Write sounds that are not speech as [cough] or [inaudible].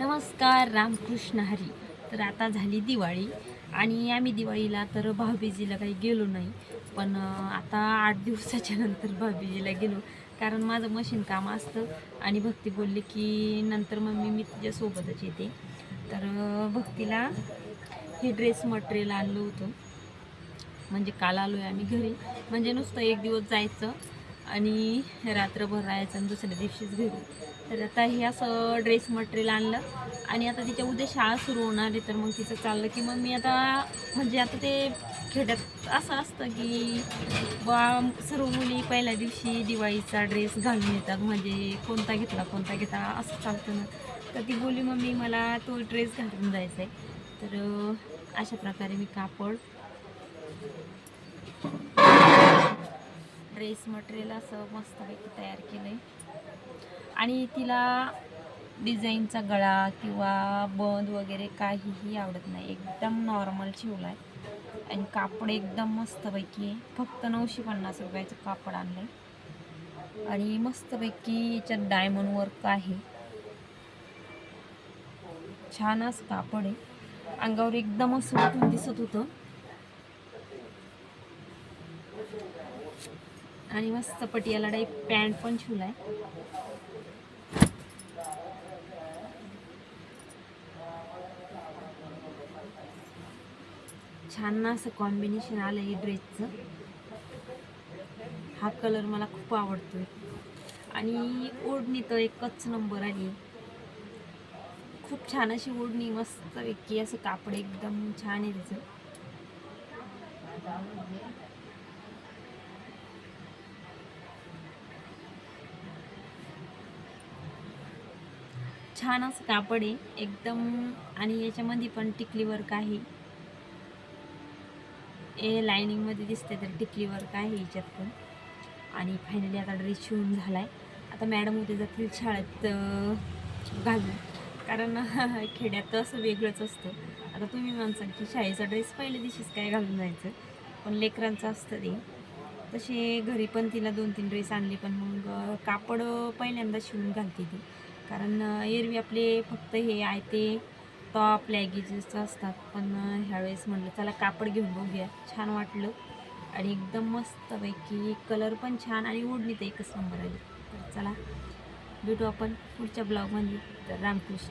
नमस्कार रामकृष्ण हरी. तर आता झाली दिवाळी आणि आम्ही दिवाळीला तर भाऊबीजीला काही गेलो नाही पण आता आठ दिवसाच्या नंतर भाऊबीजीला गेलो. कारण माझं मशीन काम असतं आणि भक्ती बोलली की नंतर मम्मी मी तुझ्यासोबतच येते. तर भक्तीला हे ड्रेस मटेरियल आणलं होतं. म्हणजे काल आलो आहे आम्ही घरी. म्हणजे नुसतं एक दिवस जायचं आणि रात्रभर राहायचं आणि दुसऱ्या दिवशीच घरी. तर आता हे असं ड्रेस मटेरियल आणलं आणि आता तिच्या उद्या शाळा सुरू होणार आहे तर मग तिचं चाललं की मग मी आता म्हणजे आता ते खेड्यात असं असतं की बा सर्व मुली पहिल्या दिवशी दिवाळीचा ड्रेस घालून येतात म्हणजे कोणता घेतला कोणता घेतला असं चालतं ना. तर ती बोली मम्मी मला तो ड्रेस घालून जायचा आहे तर अशा प्रकारे मी कापड ड्रेस मटेरियल असं मस्तपैकी तयार केलं आहे आणि तिला डिझाईनचा गळा किंवा बंद वगैरे काहीही आवडत नाही. एकदम नॉर्मल शिवला आहे आणि कापड एकदम मस्तपैकी आहे फक्त नऊशे पन्नास रुपयाचं कापड आणलं आहे आणि मस्तपैकी याच्यात डायमंड वर्क आहे. छान असं कापड आहे. अंगावर एकदम असं दिसत होतं. आणि मस्त पटियाला डाई पॅन्ट पण शिवलाय. छान असं कॉम्बिनेशन आलं आहे ड्रेसचं हा कलर मला खूप आवडतोय. आणि ओढणी तर एकच नंबर आली खूप छान अशी ओढणी मस्त पैकी असं कापड एकदम छान आहे त्याचं छान असं कापड आहे. एकदम आणि याच्यामध्ये पण टिकली वर्क आहे. ए लायनिंगमध्ये दिसते तर टिकली वर्क आहे याच्यात पण आणि फायनली आता ड्रेस शिवून झाला आहे आता मॅडम उद्या जातील शाळेत घालून. कारण [laughs] खेड्यात असं वेगळंच असतं. आता तुम्ही म्हणसाल की शाळेचा ड्रेस पहिल्या दिवशीच काय घालून जायचं? पण लेकरांचं असतं ते. तसे घरी पण तिला दोन तीन ड्रेस आणले पण मग कापड पहिल्यांदा शिवून घालते ती. कारण एरवी आपले फक्त हे आहे ते टॉप लॅगेजेस असतात. पण ह्यावेळेस म्हटलं चला कापड घेऊन बघूया. छान वाटलं. आणि एकदम मस्तपैकी कलर पण छान आणि ओढणी तर एकच नंबर आली. तर चला भेटू आपण पुढच्या ब्लॉगमध्ये तर रामकृष्ण.